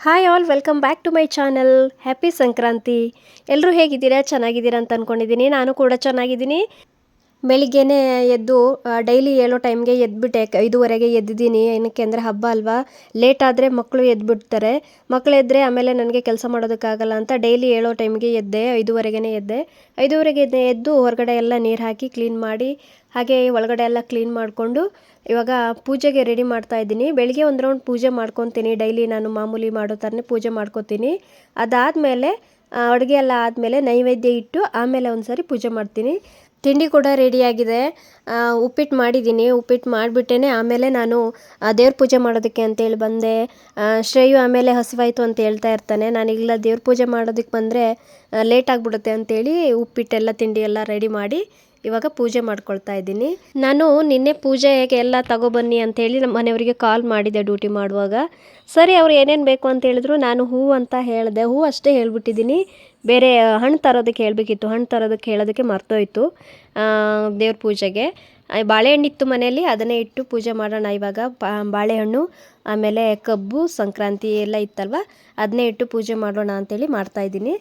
Hi all welcome back to my channel happy Sankranti ಎಲ್ಲರೂ ಹೇಗಿದ್ದೀರಾ? ಚೆನ್ನಾಗಿದ್ದೀರಾ ಅಂತ ಅಂದ್ಕೊಂಡಿದ್ದೀನಿ ನಾನು ಕೂಡ ಚೆನ್ನಾಗಿದ್ದೀನಿ. ಬೆಳಿಗ್ಗೆನೇ ಎದ್ದು ಡೈಲಿ ಹೇಳೋ ಟೈಮ್ಗೆ ಎದ್ಬಿಟ್ಟೆ. ಐದುವರೆಗೆ ಎದ್ದಿದ್ದೀನಿ. ಏನಕ್ಕೆ ಅಂದರೆ ಹಬ್ಬ ಅಲ್ವಾ? ಲೇಟ್ ಆದರೆ ಮಕ್ಕಳು ಎದ್ಬಿಡ್ತಾರೆ. ಮಕ್ಕಳು ಎದ್ದರೆ ಆಮೇಲೆ ನನಗೆ ಕೆಲಸ ಮಾಡೋದಕ್ಕಾಗಲ್ಲ ಅಂತ ಡೈಲಿ ಹೇಳೋ ಟೈಮ್ಗೆ ಎದ್ದೆ ಐದುವರೆಗೆ ಎದ್ದೆ. ಐದುವರೆಗೆ ಎದ್ದೆ, ಎದ್ದು ಹೊರಗಡೆ ಎಲ್ಲ ನೀರು ಹಾಕಿ ಕ್ಲೀನ್ ಮಾಡಿ, ಹಾಗೆ ಒಳಗಡೆ ಎಲ್ಲ ಕ್ಲೀನ್ ಮಾಡಿಕೊಂಡು ಇವಾಗ ಪೂಜೆಗೆ ರೆಡಿ ಮಾಡ್ತಾ ಇದ್ದೀನಿ. ಬೆಳಿಗ್ಗೆ ಒಂದು ರೌಂಡ್ ಪೂಜೆ ಮಾಡ್ಕೊತೀನಿ. ಡೈಲಿ ನಾನು ಮಾಮೂಲಿ ಮಾಡೋ ಥರನೇ ಪೂಜೆ ಮಾಡ್ಕೊತೀನಿ. ಅದಾದಮೇಲೆ ಅಡುಗೆ ಎಲ್ಲ ಆದಮೇಲೆ ನೈವೇದ್ಯ ಇಟ್ಟು ಆಮೇಲೆ ಒಂದು ಸಾರಿ ಪೂಜೆ ಮಾಡ್ತೀನಿ. ತಿಂಡಿ ಕೂಡ ರೆಡಿಯಾಗಿದೆ. ಉಪ್ಪಿಟ್ಟು ಮಾಡಿದ್ದೀನಿ. ಉಪ್ಪಿಟ್ಟು ಮಾಡಿಬಿಟ್ಟೇ ಆಮೇಲೆ ನಾನು ದೇವ್ರ ಪೂಜೆ ಮಾಡೋದಕ್ಕೆ ಅಂತೇಳಿ ಬಂದೆ. ಶ್ರೇಯು ಆಮೇಲೆ ಹಸಿವಾಯಿತು ಅಂತ ಹೇಳ್ತಾ ಇರ್ತಾನೆ. ನಾನು ಇಲ್ಲ ದೇವ್ರ ಪೂಜೆ ಮಾಡೋದಕ್ಕೆ ಬಂದರೆ ಲೇಟ್ ಆಗಿಬಿಡುತ್ತೆ ಅಂತೇಳಿ ಉಪ್ಪಿಟ್ಟೆಲ್ಲ, ತಿಂಡಿ ಎಲ್ಲ ರೆಡಿ ಮಾಡಿ ಇವಾಗ ಪೂಜೆ ಮಾಡ್ಕೊಳ್ತಾ ಇದ್ದೀನಿ. ನಾನು ನಿನ್ನೆ ಪೂಜೆಗೆ ಎಲ್ಲ ತಗೊಬನ್ನಿ ಅಂತೇಳಿ ನಮ್ಮ ಮನೆಯವರಿಗೆ ಕಾಲ್ ಮಾಡಿದೆ ಡ್ಯೂಟಿ ಮಾಡುವಾಗ. ಸರಿ, ಅವ್ರು ಏನೇನು ಬೇಕು ಅಂತ ಹೇಳಿದ್ರು ನಾನು ಹೂ ಅಂತ ಹೇಳಿದೆ. ಹೂ ಅಷ್ಟೇ ಹೇಳ್ಬಿಟ್ಟಿದ್ದೀನಿ. ಬೇರೆ ಹಣ್ಣು ತರೋದಕ್ಕೆ ಹೇಳಬೇಕಿತ್ತು. ಹಣ್ಣು ತರೋದಕ್ಕೆ ಹೇಳೋದಕ್ಕೆ ಮರ್ತೋಯ್ತು ದೇವ್ರ ಪೂಜೆಗೆ. ಬಾಳೆಹಣ್ಣು ಬಾಳೆಹಣ್ಣಿತ್ತು ಮನೆಯಲ್ಲಿ, ಅದನ್ನೇ ಇಟ್ಟು ಪೂಜೆ ಮಾಡೋಣ ಇವಾಗ. ಬಾಳೆಹಣ್ಣು, ಆಮೇಲೆ ಕಬ್ಬು, ಸಂಕ್ರಾಂತಿ ಎಲ್ಲ ಇತ್ತಲ್ವ, ಅದನ್ನೇ ಇಟ್ಟು ಪೂಜೆ ಮಾಡೋಣ ಅಂತೇಳಿ ಮಾಡ್ತಾಯಿದ್ದೀನಿ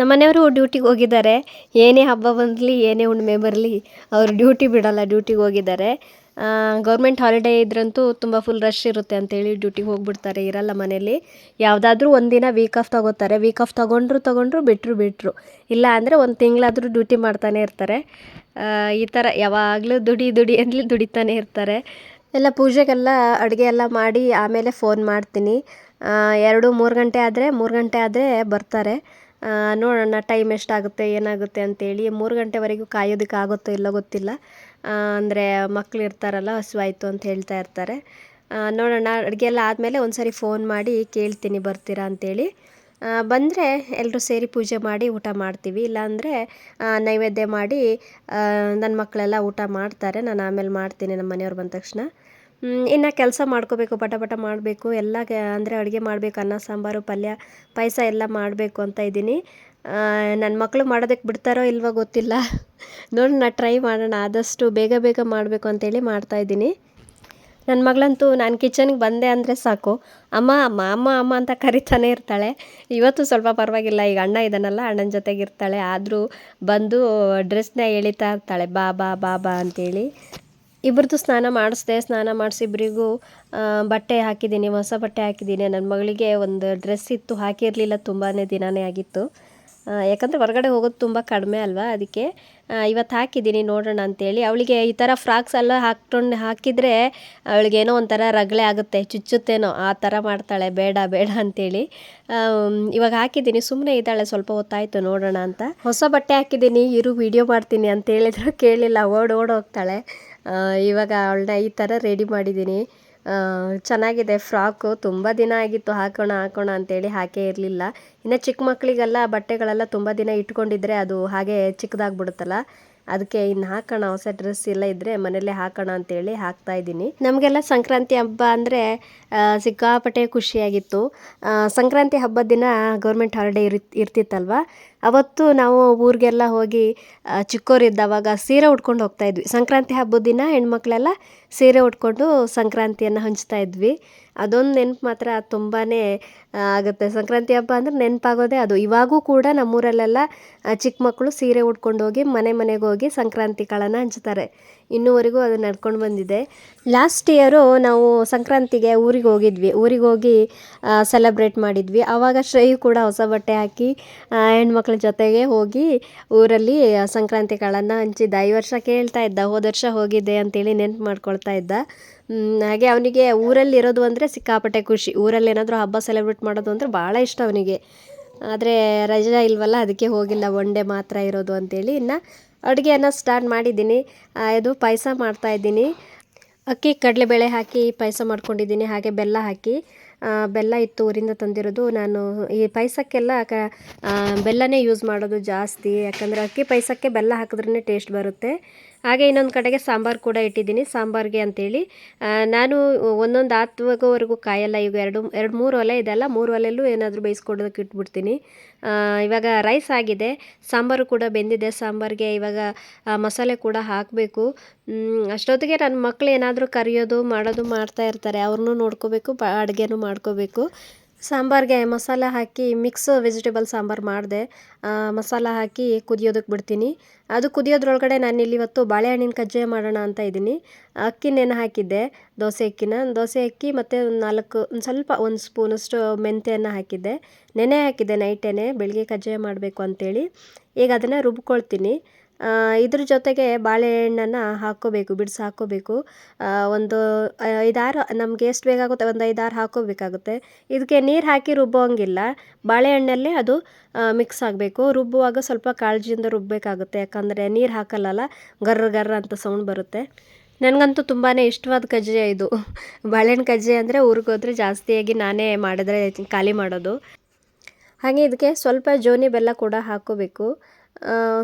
ನಮ್ಮ ಮನೆಯವರು ಡ್ಯೂಟಿಗೆ ಹೋಗಿದ್ದಾರೆ. ಏನೇ ಹಬ್ಬ ಬಂದಲಿ, ಏನೇ ಹುಣ್ಣಿಮೆ ಬರಲಿ, ಅವರು ಡ್ಯೂಟಿ ಬಿಡೋಲ್ಲ, ಡ್ಯೂಟಿಗೆ ಹೋಗಿದ್ದಾರೆ. ಗೌರ್ಮೆಂಟ್ ಹಾಲಿಡೇ ಇದ್ರಂತೂ ತುಂಬ ಫುಲ್ ರಶ್ ಇರುತ್ತೆ ಅಂತೇಳಿ ಡ್ಯೂಟಿಗೆ ಹೋಗ್ಬಿಡ್ತಾರೆ, ಇರಲ್ಲ ಮನೇಲಿ ಯಾವುದಾದ್ರೂ ಒಂದಿನ ವೀಕ್ ಆಫ್ ತಗೋತಾರೆ. ವೀಕ್ ಆಫ್ ತೊಗೊಂಡ್ರು ತೊಗೊಂಡ್ರು ಬಿಟ್ಟರು ಬಿಟ್ಟರು ಇಲ್ಲ ಅಂದರೆ ಒಂದು ತಿಂಗಳಾದರೂ ಡ್ಯೂಟಿ ಮಾಡ್ತಾನೆ ಇರ್ತಾರೆ. ಈ ಥರ ಯಾವಾಗಲೂ ದುಡಿ ದುಡಿ ಅಂದ್ಲಿ ದುಡಿತಾನೆ ಇರ್ತಾರೆ. ಎಲ್ಲ ಪೂಜೆಗೆಲ್ಲ ಅಡುಗೆ ಎಲ್ಲ ಮಾಡಿ ಆಮೇಲೆ ಫೋನ್ ಮಾಡ್ತೀನಿ. ಎರಡು ಮೂರು ಗಂಟೆ ಆದರೆ, ಮೂರು ಗಂಟೆ ಆದರೆ ಬರ್ತಾರೆ. ನೋಡೋಣ ಟೈಮ್ ಎಷ್ಟಾಗುತ್ತೆ, ಏನಾಗುತ್ತೆ ಅಂತೇಳಿ. ಮೂರು ಗಂಟೆವರೆಗೂ ಕಾಯೋದಕ್ಕೆ ಆಗುತ್ತೋ ಇಲ್ಲೋ ಗೊತ್ತಿಲ್ಲ. ಅಂದರೆ ಮಕ್ಳು ಇರ್ತಾರಲ್ಲ, ಹಸುವಾಯಿತು ಅಂತ ಹೇಳ್ತಾ ಇರ್ತಾರೆ. ನೋಡೋಣ, ಅಡುಗೆ ಎಲ್ಲ ಆದಮೇಲೆ ಒಂದು ಸರಿ ಫೋನ್ ಮಾಡಿ ಕೇಳ್ತೀನಿ, ಬರ್ತೀರಾ ಅಂತೇಳಿ. ಬಂದರೆ ಎಲ್ಲರೂ ಸೇರಿ ಪೂಜೆ ಮಾಡಿ ಊಟ ಮಾಡ್ತೀವಿ. ಇಲ್ಲಾಂದರೆ ನೈವೇದ್ಯ ಮಾಡಿ ನನ್ನ ಮಕ್ಕಳೆಲ್ಲ ಊಟ ಮಾಡ್ತಾರೆ. ನಾನು ಆಮೇಲೆ ಮಾಡ್ತೀನಿ ನಮ್ಮ ಮನೆಯವ್ರು ಬಂದ ತಕ್ಷಣ. ಇನ್ನು ಕೆಲಸ ಮಾಡ್ಕೋಬೇಕು ಪಟ ಪಟ ಮಾಡಬೇಕು, ಎಲ್ಲ ಅಂದರೆ ಅಡುಗೆ ಮಾಡಬೇಕು, ಅನ್ನ, ಸಾಂಬಾರು, ಪಲ್ಯ, ಪಾಯಸ ಎಲ್ಲ ಮಾಡಬೇಕು ಅಂತ ಇದ್ದೀನಿ. ನನ್ನ ಮಕ್ಕಳು ಮಾಡೋದಕ್ಕೆ ಬಿಡ್ತಾರೋ ಇಲ್ವೋ ಗೊತ್ತಿಲ್ಲ. ನೋಡೋಣ ಟ್ರೈ ಮಾಡೋಣ, ಆದಷ್ಟು ಬೇಗ ಬೇಗ ಮಾಡಬೇಕು ಅಂತೇಳಿ ಮಾಡ್ತಾಯಿದ್ದೀನಿ ನನ್ನ ಮಗಳಂತೂ ನಾನು ಕಿಚನ್ಗೆ ಬಂದೆ ಅಂದರೆ ಸಾಕು. ಅಮ್ಮ ಅಮ್ಮ ಅಮ್ಮ ಅಮ್ಮ ಅಂತ ಕರಿತಾನೆ ಇರ್ತಾಳೆ. ಇವತ್ತು ಸ್ವಲ್ಪ ಪರವಾಗಿಲ್ಲ, ಈಗ ಅಣ್ಣ ಇದ್ದಾನಲ್ಲ ಅಣ್ಣನ ಜೊತೆಗೆ ಇರ್ತಾಳೆ. ಆದರೂ ಬಂದು ಡ್ರೆಸ್ನ ಎಳಿತಾ ಇರ್ತಾಳೆ, ಬಾ ಬಾ ಬಾ ಬಾ ಅಂತೇಳಿ. ಇಬ್ಬರದು ಸ್ನಾನ ಮಾಡಿಸ್ದೆ, ಸ್ನಾನ ಮಾಡಿಸಿ ಇಬ್ಬರಿಗೂ ಬಟ್ಟೆ ಹಾಕಿದ್ದೀನಿ, ಹೊಸ ಬಟ್ಟೆ ಹಾಕಿದ್ದೀನಿ. ನನ್ನ ಮಗಳಿಗೆ ಒಂದು ಡ್ರೆಸ್ ಇತ್ತು, ಹಾಕಿರಲಿಲ್ಲ ತುಂಬಾ ದಿನಾನೇ ಆಗಿತ್ತು. ಯಾಕಂದರೆ ಹೊರಗಡೆ ಹೋಗೋದು ತುಂಬ ಕಡಿಮೆ ಅಲ್ವಾ ಅದಕ್ಕೆ ಇವತ್ತು ಹಾಕಿದ್ದೀನಿ ನೋಡೋಣ ಅಂತೇಳಿ. ಅವಳಿಗೆ ಈ ಥರ ಫ್ರಾಕ್ಸ್ ಎಲ್ಲ ಹಾಕ್ಕೊಂಡು ಹಾಕಿದರೆ ಅವಳಿಗೇನೋ ಒಂಥರ ರಗಳೆ ಆಗುತ್ತೆ, ಚುಚ್ಚುತ್ತೇನೋ, ಆ ಥರ ಮಾಡ್ತಾಳೆ, ಬೇಡ ಬೇಡ ಅಂತೇಳಿ. ಇವಾಗ ಹಾಕಿದ್ದೀನಿ ಸುಮ್ಮನೆ ಇದ್ದಾಳೆ, ಸ್ವಲ್ಪ ಹೊತ್ತಾಯಿತು ನೋಡೋಣ ಅಂತ. ಹೊಸ ಬಟ್ಟೆ ಹಾಕಿದ್ದೀನಿ, ಇರು ವಿಡಿಯೋ ಮಾಡ್ತೀನಿ ಅಂತ ಹೇಳಿದ್ರು ಕೇಳಿಲ್ಲ, ಓಡ್ ಓಡೋಗ್ತಾಳೆ ಇವಾಗ ಅವಳನ್ನ ಈ ಥರ ರೆಡಿ ಮಾಡಿದ್ದೀನಿ. ಚೆನ್ನಾಗಿದೆ, ಫ್ರಾಕು ತುಂಬ ದಿನ ಆಗಿತ್ತು, ಹಾಕೋಣ ಹಾಕೋಣ ಅಂತೇಳಿ ಹಾಕೇ ಇರಲಿಲ್ಲ. ಇನ್ನು ಚಿಕ್ಕ ಮಕ್ಕಳಿಗೆಲ್ಲ ಬಟ್ಟೆಗಳೆಲ್ಲ ತುಂಬ ದಿನ ಇಟ್ಕೊಂಡಿದ್ರೆ ಅದು ಹಾಗೆ ಚಿಕ್ಕದಾಗ್ಬಿಡುತ್ತಲ್ಲ. ಅದಕ್ಕೆ ಇನ್ನು ಹಾಕೋಣ, ಹೊಸ ಡ್ರೆಸ್ ಎಲ್ಲ ಇದ್ದರೆ ಮನೇಲೇ ಹಾಕೋಣ ಅಂತೇಳಿ ಹಾಕ್ತಾ ಇದ್ದೀನಿ. ನಮಗೆಲ್ಲ ಸಂಕ್ರಾಂತಿ ಹಬ್ಬ ಅಂದರೆ ಸಿಕ್ಕಾಪಟ್ಟೆ ಖುಷಿಯಾಗಿತ್ತು. ಸಂಕ್ರಾಂತಿ ಹಬ್ಬದ ದಿನ ಗೌರ್ಮೆಂಟ್ ಹಾಲಿಡೇ ಇರ್ ಇರ್ತಿತ್ತಲ್ವ? ಅವತ್ತು ನಾವು ಊರಿಗೆಲ್ಲ ಹೋಗಿ ಚಿಕ್ಕೋರಿದ್ದವಾಗ ಸೀರೆ ಉಟ್ಕೊಂಡು ಹೋಗ್ತಾ ಇದ್ವಿ. ಸಂಕ್ರಾಂತಿ ಹಬ್ಬದ ದಿನ ಹೆಣ್ಮಕ್ಳೆಲ್ಲ ಸೀರೆ ಉಟ್ಕೊಂಡು ಸಂಕ್ರಾಂತಿಯನ್ನು ಹಂಚ್ತಾ ಇದ್ವಿ. ಅದೊಂದು ನೆನಪು ಮಾತ್ರ ತುಂಬಾ ಆಗುತ್ತೆ. ಸಂಕ್ರಾಂತಿ ಹಬ್ಬ ಅಂದ್ರೆ ನೆನಪಾಗೋದೇ ಅದು. ಇವಾಗೂ ಕೂಡ ನಮ್ಮೂರಲ್ಲೆಲ್ಲ ಚಿಕ್ಕ ಮಕ್ಕಳು ಸೀರೆ ಉಟ್ಕೊಂಡು ಹೋಗಿ ಮನೆ ಮನೆಗೆ ಹೋಗಿ ಸಂಕ್ರಾಂತಿ ಕಾಳನ್ನು ಹಂಚ್ತಾರೆ. ಇನ್ನೂವರೆಗೂ ಅದು ನಡ್ಕೊಂಡು ಬಂದಿದೆ. ಲಾಸ್ಟ್ ಇಯರು ನಾವು ಸಂಕ್ರಾಂತಿಗೆ ಊರಿಗೆ ಹೋಗಿದ್ವಿ. ಊರಿಗೆ ಹೋಗಿ ಸೆಲೆಬ್ರೇಟ್ ಮಾಡಿದ್ವಿ. ಆವಾಗ ಶ್ರೇಯು ಕೂಡ ಹೊಸ ಬಟ್ಟೆ ಹಾಕಿ ಹೆಣ್ಮಕ್ಳ ಜೊತೆಗೆ ಹೋಗಿ ಊರಲ್ಲಿ ಸಂಕ್ರಾಂತಿ ಕಾಳನ್ನು ಹಂಚಿದ್ದ. ಈ ವರ್ಷ ಕೇಳ್ತಾ ಇದ್ದ, ಹೋದ ವರ್ಷ ಹೋಗಿದ್ದೆ ಅಂತೇಳಿ ನೆನ್ಪು ಮಾಡ್ಕೊಳ್ತಾ ಇದ್ದ. ಹಾಗೆ ಅವನಿಗೆ ಊರಲ್ಲಿ ಇರೋದು ಅಂದರೆ ಸಿಕ್ಕಾಪಟ್ಟೆ ಖುಷಿ. ಊರಲ್ಲಿ ಏನಾದರೂ ಹಬ್ಬ ಸೆಲೆಬ್ರೇಟ್ ಮಾಡೋದು ಅಂದರೆ ಭಾಳ ಇಷ್ಟ ಅವನಿಗೆ. ಆದರೆ ರಜಾ ಇಲ್ವಲ್ಲ, ಅದಕ್ಕೆ ಹೋಗಿಲ್ಲ. ಒನ್ ಡೇ ಮಾತ್ರ ಇರೋದು ಅಂತೇಳಿ ಇನ್ನು ಅಡುಗೆಯನ್ನು ಸ್ಟಾರ್ಟ್ ಮಾಡಿದ್ದೀನಿ. ಇದು ಪಾಯಸ ಮಾಡ್ತಾಯಿದ್ದೀನಿ ಅಕ್ಕಿ ಕಡಲೆಬೇಳೆ ಹಾಕಿ ಪಾಯಸ ಮಾಡ್ಕೊಂಡಿದ್ದೀನಿ, ಹಾಗೆ ಬೆಲ್ಲ ಹಾಕಿ. ಬೆಲ್ಲ ಇತ್ತು ಊರಿಂದ ತಂದಿರೋದು. ನಾನು ಈ ಪಾಯಸಕ್ಕೆಲ್ಲ ಕ ಬೆಲ್ಲನೇ ಯೂಸ್ ಮಾಡೋದು ಜಾಸ್ತಿ. ಯಾಕಂದರೆ ಅಕ್ಕಿ ಪಾಯಸಕ್ಕೆ ಬೆಲ್ಲ ಹಾಕಿದ್ರೇ ಟೇಸ್ಟ್ ಬರುತ್ತೆ. ಹಾಗೆ ಇನ್ನೊಂದು ಕಡೆಗೆ ಸಾಂಬಾರು ಕೂಡ ಇಟ್ಟಿದ್ದೀನಿ. ಸಾಂಬಾರಿಗೆ ಅಂತೇಳಿ ನಾನು ಒಂದೊಂದು ಆತ್ವಗೋವರೆಗೂ ಕಾಯಲ್ಲ, ಈಗ ಎರಡು ಎರಡು ಮೂರು ಒಲೆ ಇದೆಲ್ಲ ಮೂರು ಒಲೆಯಲ್ಲೂ ಏನಾದರೂ ಬೇಯಿಸ್ಕೊಡೋದಕ್ಕೆ ಇಟ್ಬಿಡ್ತೀನಿ. ಇವಾಗ ರೈಸ್ ಆಗಿದೆ, ಸಾಂಬಾರು ಕೂಡ ಬೆಂದಿದೆ, ಸಾಂಬಾರಿಗೆ ಇವಾಗ ಮಸಾಲೆ ಕೂಡ ಹಾಕಬೇಕು. ಅಷ್ಟೊತ್ತಿಗೆ ನನ್ನ ಮಕ್ಕಳು ಏನಾದರೂ ಕರಿಯೋದು, ಮಾಡೋದು ಮಾಡ್ತಾ ಇರ್ತಾರೆ ಅವ್ರನ್ನೂ ನೋಡ್ಕೋಬೇಕು, ಬ, ಅಡುಗೆನೂ ಮಾಡ್ಕೋಬೇಕು. ಸಾಂಬಾರಿಗೆ ಮಸಾಲ ಹಾಕಿ ಮಿಕ್ಸ್ ವೆಜಿಟೇಬಲ್ ಸಾಂಬಾರು ಮಾಡಿದೆ. ಮಸಾಲ ಹಾಕಿ ಕುದಿಯೋದಕ್ಕೆ ಬಿಡ್ತೀನಿ. ಅದು ಕುದಿಯೋದ್ರೊಳಗಡೆ ನಾನಿಲ್ಲಿ ಇವತ್ತು ಬಾಳೆಹಣ್ಣಿನ ಕಜ್ಜಾಯ ಮಾಡೋಣ ಅಂತ ಇದ್ದೀನಿ. ಅಕ್ಕಿ ನೆನೆ ಹಾಕಿದ್ದೆ, ದೋಸೆ ಅಕ್ಕಿನ. ದೋಸೆ ಅಕ್ಕಿ ಮತ್ತು ನಾಲ್ಕು, ಒಂದು ಸ್ವಲ್ಪ ಒಂದು ಸ್ಪೂನಷ್ಟು ಮೆಂತ್ಯನ ಹಾಕಿದ್ದೆ. ನೆನೆ ಹಾಕಿದ್ದೆ ನೈಟೆನೆ ಬೆಳಗ್ಗೆ ಕಜ್ಜಾಯ ಮಾಡಬೇಕು ಅಂತೇಳಿ. ಈಗ ಅದನ್ನು ರುಬ್ಕೊಳ್ತೀನಿ. ಇದ್ರ ಜೊತೆಗೆ ಬಾಳೆಹಣ್ಣನ್ನು ಹಾಕ್ಕೋಬೇಕು ಬಿಡಿಸಿ ಹಾಕ್ಕೋಬೇಕು. ಒಂದು ಐದಾರು ನಮಗೆ ಎಷ್ಟು ಬೇಕಾಗುತ್ತೆ? ಒಂದು ಐದಾರು ಹಾಕೋಬೇಕಾಗುತ್ತೆ ಇದಕ್ಕೆ ನೀರು ಹಾಕಿ ರುಬ್ಬೋಂಗಿಲ್ಲ ಬಾಳೆಹಣ್ಣಲ್ಲೇ ಅದು ಮಿಕ್ಸ್ ಆಗಬೇಕು. ರುಬ್ಬುವಾಗ ಸ್ವಲ್ಪ ಕಾಳಜಿಯಿಂದ ರುಬ್ಬಬೇಕಾಗುತ್ತೆ ಯಾಕಂದರೆ ನೀರು ಹಾಕಲ್ಲಲ್ಲ? ಗರ್ರ ಗರ್ರ ಅಂತ ಸೌಂಡ್ ಬರುತ್ತೆ. ನನಗಂತೂ ತುಂಬಾ ಇಷ್ಟವಾದ ಕಜ್ಜೆ ಇದು. ಬಾಳೆಹಣ್ಣು ಕಜ್ಜೆ ಅಂದರೆ ಊರಿಗೆ ಹೋದರೆ ಜಾಸ್ತಿಯಾಗಿ ನಾನೇ ಮಾಡಿದ್ರೆ ಖಾಲಿ ಮಾಡೋದು. ಹಾಗೆ ಇದಕ್ಕೆ ಸ್ವಲ್ಪ ಜೋನಿ ಬೆಲ್ಲ ಕೂಡ ಹಾಕ್ಕೋಬೇಕು. ಆ,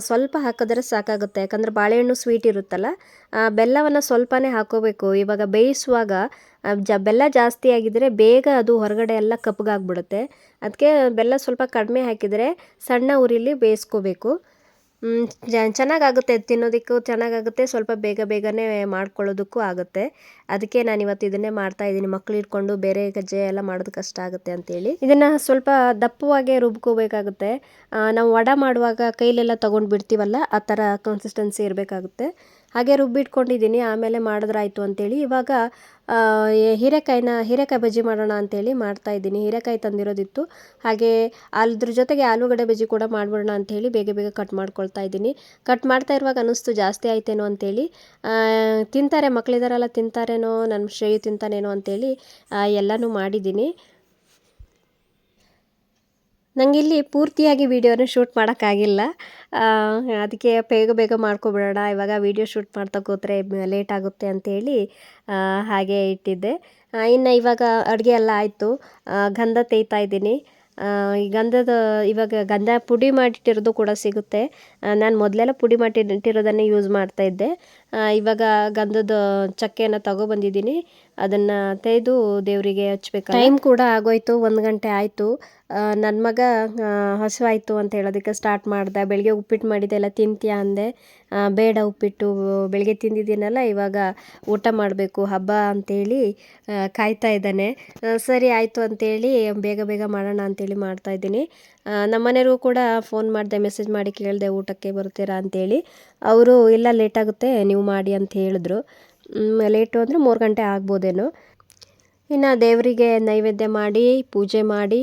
ಸ್ವಲ್ಪ ಹಾಕಿದ್ರೆ ಸಾಕಾಗುತ್ತೆ. ಯಾಕಂದರೆ ಬಾಳೆಹಣ್ಣು ಸ್ವೀಟ್ ಇರುತ್ತಲ್ಲ ಬೆಲ್ಲವನ್ನು ಸ್ವಲ್ಪನೇ ಹಾಕೋಬೇಕು. ಇವಾಗ ಬೇಯಿಸುವಾಗ ಜ, ಬೆಲ್ಲ ಜಾಸ್ತಿ ಆಗಿದ್ದರೆ ಬೇಗ ಅದು ಹೊರಗಡೆ ಎಲ್ಲ ಕಪ್ಪಗಾಗ್ಬಿಡುತ್ತೆ ಅದಕ್ಕೆ ಬೆಲ್ಲ ಸ್ವಲ್ಪ ಕಡಿಮೆ ಹಾಕಿದರೆ ಸಣ್ಣ ಉರಿಲಿ ಬೇಯಿಸ್ಕೋಬೇಕು. ಮ್, ಅದು ಚೆನ್ನಾಗಾಗುತ್ತೆ ತಿನ್ನೋದಕ್ಕೂ ಚೆನ್ನಾಗಾಗುತ್ತೆ ಸ್ವಲ್ಪ ಬೇಗ ಬೇಗನೆ ಮಾಡ್ಕೊಳ್ಳೋದಕ್ಕೂ ಆಗುತ್ತೆ. ಅದಕ್ಕೆ ನಾನು ಇವತ್ತು ಇದನ್ನೇ ಮಾಡ್ತಾ ಇದ್ದೀನಿ. ಮಕ್ಳು ಇಟ್ಕೊಂಡು ಬೇರೆ ಗಜ್ಜೆ ಎಲ್ಲ ಮಾಡೋದು ಕಷ್ಟ ಆಗುತ್ತೆ ಅಂತೇಳಿ. ಇದನ್ನು ಸ್ವಲ್ಪ ದಪ್ಪವಾಗೆ ರುಬ್ಕೋಬೇಕಾಗುತ್ತೆ. ನಾವು ವಡ ಮಾಡುವಾಗ ಕೈಲೆಲ್ಲ ತೊಗೊಂಡು ಬಿಡ್ತೀವಲ್ಲ ಆ ಥರ ಕನ್ಸಿಸ್ಟೆನ್ಸಿ ಇರಬೇಕಾಗುತ್ತೆ. ಹಾಗೆ ರುಬ್ಬಿಟ್ಕೊಂಡಿದ್ದೀನಿ ಆಮೇಲೆ ಮಾಡಿದ್ರಾಯ್ತು ಅಂತೇಳಿ. ಇವಾಗ ಹೀರೆಕಾಯಿನ ಹೀರೆಕಾಯಿ ಬಜ್ಜಿ ಮಾಡೋಣ ಅಂತೇಳಿ ಮಾಡ್ತಾ ಇದ್ದೀನಿ. ಹೀರೆಕಾಯಿ ತಂದಿರೋದಿತ್ತು. ಹಾಗೆ ಅದ್ರ ಜೊತೆಗೆ ಆಲೂಗಡ್ಡೆ ಬಜ್ಜಿ ಕೂಡ ಮಾಡಿಬಿಡೋಣ ಅಂಥೇಳಿ ಬೇಗ ಬೇಗ ಕಟ್ ಮಾಡ್ಕೊಳ್ತಾ ಇದ್ದೀನಿ. ಕಟ್ ಮಾಡ್ತಾ ಇರುವಾಗ ಅನ್ನಿಸ್ತು ಜಾಸ್ತಿ ಆಯ್ತೇನೋ ಅಂತೇಳಿ. ಆ, ತಿಂತಾರೆ ಮಕ್ಕಳಿದಾರಲ್ಲ ತಿಂತಾರೇನೋ ನನ್ನ ಶ್ರೇಯು ತಿಂತಾನೇನೋ ಅಂಥೇಳಿ ಎಲ್ಲನೂ ಮಾಡಿದ್ದೀನಿ. ನನಗಿಲ್ಲಿ ಪೂರ್ತಿಯಾಗಿ ವೀಡಿಯೋನ ಶೂಟ್ ಮಾಡೋಕ್ಕಾಗಿಲ್ಲ. ಅದಕ್ಕೆ ಬೇಗ ಬೇಗ ಮಾಡ್ಕೊಬಿಡೋಣ. ಇವಾಗ ವೀಡಿಯೋ ಶೂಟ್ ಮಾಡ್ತಾ ಕೂತ್ರೆ ಲೇಟ್ ಆಗುತ್ತೆ ಅಂತೇಳಿ ಹಾಗೆ ಇಟ್ಟಿದ್ದೆ. ಇನ್ನು ಇವಾಗ ಅಡುಗೆ ಎಲ್ಲ ಆಯಿತು. ಗಂಧ ತೇಯ್ತಾ ಇದ್ದೀನಿ. ಈ ಗಂಧದ, ಇವಾಗ ಗಂಧ ಪುಡಿ ಮಾಡಿಟ್ಟಿರೋದು ಕೂಡ ಸಿಗುತ್ತೆ. ನಾನು ಮೊದಲೆಲ್ಲ ಪುಡಿ ಮಾಡಿಟ್ಟಿರೋದನ್ನೇ ಯೂಸ್ ಮಾಡ್ತಾ ಇದ್ದೆ. ಇವಾಗ ಗಂಧದ ಚಕ್ಕೆನ ತಗೊಬಂದಿದ್ದೀನಿ. ಅದನ್ನು ತೆಗೆದು ದೇವರಿಗೆ ಹಚ್ಬೇಕು ಟೈಮ್ ಕೂಡ ಆಗೋಯ್ತು. ಒಂದು ಗಂಟೆ ಆಯಿತು. ನನ್ನ ಮಗ ಹಸುವಾಯಿತು ಅಂತ ಹೇಳೋದಕ್ಕೆ ಸ್ಟಾರ್ಟ್ ಮಾಡ್ದೆ. ಬೆಳಗ್ಗೆ ಉಪ್ಪಿಟ್ಟು ಮಾಡಿದ್ದೆ ಎಲ್ಲ ತಿಂತೀಯಾ ಅಂದೆ. ಬೇಡ ಉಪ್ಪಿಟ್ಟು ಬೆಳಗ್ಗೆ ತಿಂದಿದ್ದೀನಲ್ಲ, ಇವಾಗ ಊಟ ಮಾಡಬೇಕು, ಹಬ್ಬ ಅಂತೇಳಿ ಕಾಯ್ತಾ ಇದ್ದಾನೆ. ಸರಿ ಆಯಿತು ಅಂತೇಳಿ, ಬೇಗ ಬೇಗ ಮಾಡೋಣ ಅಂತೇಳಿ ಮಾಡ್ತಾ ಇದ್ದೀನಿ. ನಮ್ಮ ಮನೆಯವ್ರಿಗೂ ಕೂಡ ಫೋನ್ ಮಾಡಿದೆ ಮೆಸೇಜ್ ಮಾಡಿ ಕೇಳಿದೆ, ಊಟಕ್ಕೆ ಬರ್ತೀರಾ ಅಂತೇಳಿ. ಅವರು, ಇಲ್ಲ ಲೇಟಾಗುತ್ತೆ ನೀವು ಮಾಡಿ ಅಂತ ಹೇಳಿದ್ರು. ಲೇಟು ಅಂದರೆ ಮೂರು ಗಂಟೆ ಆಗ್ಬೋದೇನೋ. ಇನ್ನು ದೇವರಿಗೆ ನೈವೇದ್ಯ ಮಾಡಿ, ಪೂಜೆ ಮಾಡಿ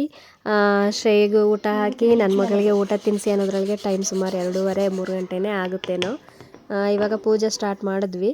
ಶ್ರೇಯಗೆ ಊಟ ಹಾಕಿ ನನ್ನ ಮಗಳಿಗೆ ಊಟ ತಿನ್ನಿಸಿ ಅನ್ನೋದ್ರೊಳಗೆ ಟೈಮ್ ಸುಮಾರು ಎರಡೂವರೆ ಮೂರು ಗಂಟೆನೇ ಆಗುತ್ತೇನೋ. ಇವಾಗ ಪೂಜೆ ಸ್ಟಾರ್ಟ್ ಮಾಡಿದ್ವಿ.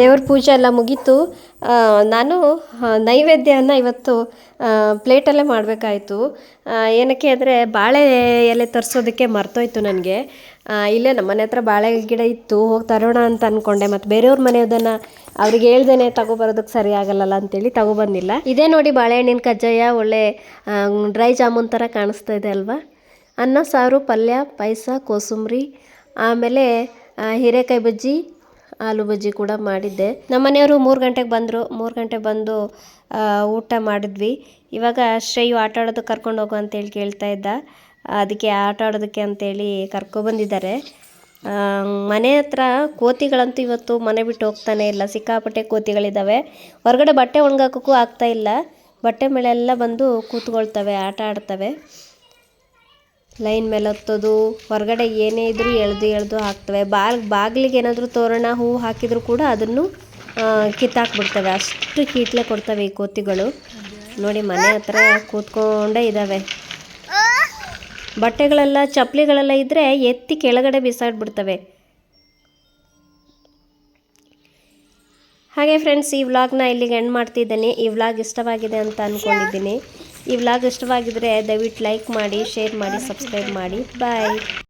ದೇವ್ರ ಪೂಜೆ ಎಲ್ಲ ಮುಗೀತು. ನಾನು ನೈವೇದ್ಯನ ಇವತ್ತು ಪ್ಲೇಟಲ್ಲೇ ಮಾಡಬೇಕಾಯಿತು. ಏನಕ್ಕೆ ಅಂದರೆ ಬಾಳೆ ಎಲೆ ತರಿಸೋದಕ್ಕೆ ಮರ್ತೋಯ್ತು ನನಗೆ. ಇಲ್ಲೇ ನಮ್ಮ ಮನೆ ಹತ್ರ ಬಾಳೆ ಗಿಡ ಇತ್ತು, ಹೋಗಿ ತರೋಣ ಅಂತ ಅಂದ್ಕೊಂಡೆ ಮತ್ತು ಬೇರೆಯವ್ರ ಮನೆಯದನ್ನು ಅವ್ರಿಗೆ ಹೇಳ್ದೇನೆ ತಗೊಬರೋದಕ್ಕೆ ಸರಿ ಆಗಲ್ಲಲ್ಲ ಅಂತೇಳಿ ತಗೊಬಂದಿಲ್ಲ ಇದೇ ನೋಡಿ ಬಾಳೆಹಣ್ಣಿನ ಕಜ್ಜಾಯ, ಒಳ್ಳೆ ಡ್ರೈ ಜಾಮೂನ್ ಥರ ಕಾಣಿಸ್ತಾ ಇದೆ ಅಲ್ವಾ? ಅನ್ನ, ಸಾರು, ಪಲ್ಯ, ಪಾಯಸ, ಕೋಸಂಬರಿ, ಆಮೇಲೆ ಹೀರೆಕಾಯಿ ಬಜ್ಜಿ ಆಲೂ ಬಜ್ಜಿ ಕೂಡ ಮಾಡಿದ್ದೆ. ನಮ್ಮ ಮನೆಯವರು ಮೂರು ಗಂಟೆಗೆ ಬಂದರು. ಮೂರು ಗಂಟೆ ಬಂದು ಊಟ ಮಾಡಿದ್ವಿ. ಇವಾಗ ಶ್ರೇಯು ಆಟ ಆಡೋದಕ್ಕೆ ಕರ್ಕೊಂಡು ಹೋಗು ಅಂತೇಳಿ ಕೇಳ್ತಾ ಇದ್ದ. ಅದಕ್ಕೆ ಆಟ ಆಡೋದಕ್ಕೆ ಅಂತೇಳಿ ಕರ್ಕೊಬಂದಿದ್ದಾರೆ ಬಂದಿದ್ದಾರೆ. ಮನೆ ಹತ್ರ ಕೋತಿಗಳಂತೂ ಇವತ್ತು ಮನೆ ಬಿಟ್ಟು ಹೋಗ್ತಾನೆ ಇಲ್ಲ. ಸಿಕ್ಕಾಪಟ್ಟೆ ಕೋತಿಗಳಿದ್ದಾವೆ ಹೊರಗಡೆ ಬಟ್ಟೆ ಒಣಗಾಕೋಕ್ಕೂ ಆಗ್ತಾ ಇಲ್ಲ. ಬಟ್ಟೆ ಮೇಲೆಲ್ಲ ಬಂದು ಕೂತ್ಕೊಳ್ತವೆ, ಆಟ ಆಡ್ತವೆ. ಲೈನ್ ಮೇಲೆ ಹತ್ತೋದು ಹೊರಗಡೆ ಏನೇ ಇದ್ದರೂ ಎಳೆದು ಎಳೆದು ಹಾಕ್ತವೆ. ಬಾಲ್, ಬಾಗಿಲಿಗೆ ಏನಾದರೂ ತೋರಣ ಹೂವು ಹಾಕಿದರೂ ಕೂಡ ಅದನ್ನು ಕಿತ್ತಾಕ್ಬಿಡ್ತವೆ. ಅಷ್ಟು ಕೀಟ್ಲೆ ಕೊಡ್ತವೆ ಈ ಕೋತಿಗಳು. ನೋಡಿ, ಮನೆ ಹತ್ರ ಕೂತ್ಕೊಂಡೇ ಇದ್ದಾವೆ ಬಟ್ಟೆಗಳೆಲ್ಲ, ಚಪ್ಪಲಿಗಳೆಲ್ಲ ಇದ್ದರೆ ಎತ್ತಿ ಕೆಳಗಡೆ ಬಿಸಾಡ್ಬಿಡ್ತವೆ. ಹಾಗೆ ಫ್ರೆಂಡ್ಸ್ ಈ ವ್ಲಾಗ್ನ ಇಲ್ಲಿಗೆ ಎಂಡ್ ಮಾಡ್ತಿದ್ದೀನಿ. ಈ ವ್ಲಾಗ್ ಇಷ್ಟವಾಗಿದೆ ಅಂತ ಅಂದ್ಕೊಂಡಿದ್ದೀನಿ ಈ ವ್ಲಾಗ್ ಇಷ್ಟವಾಗಿದ್ದರೆ ದಯವಿಟ್ಟು ಲೈಕ್ ಮಾಡಿ ಶೇರ್ ಮಾಡಿ ಸಬ್ಸ್ಕ್ರೈಬ್ ಮಾಡಿ. ಬಾಯ್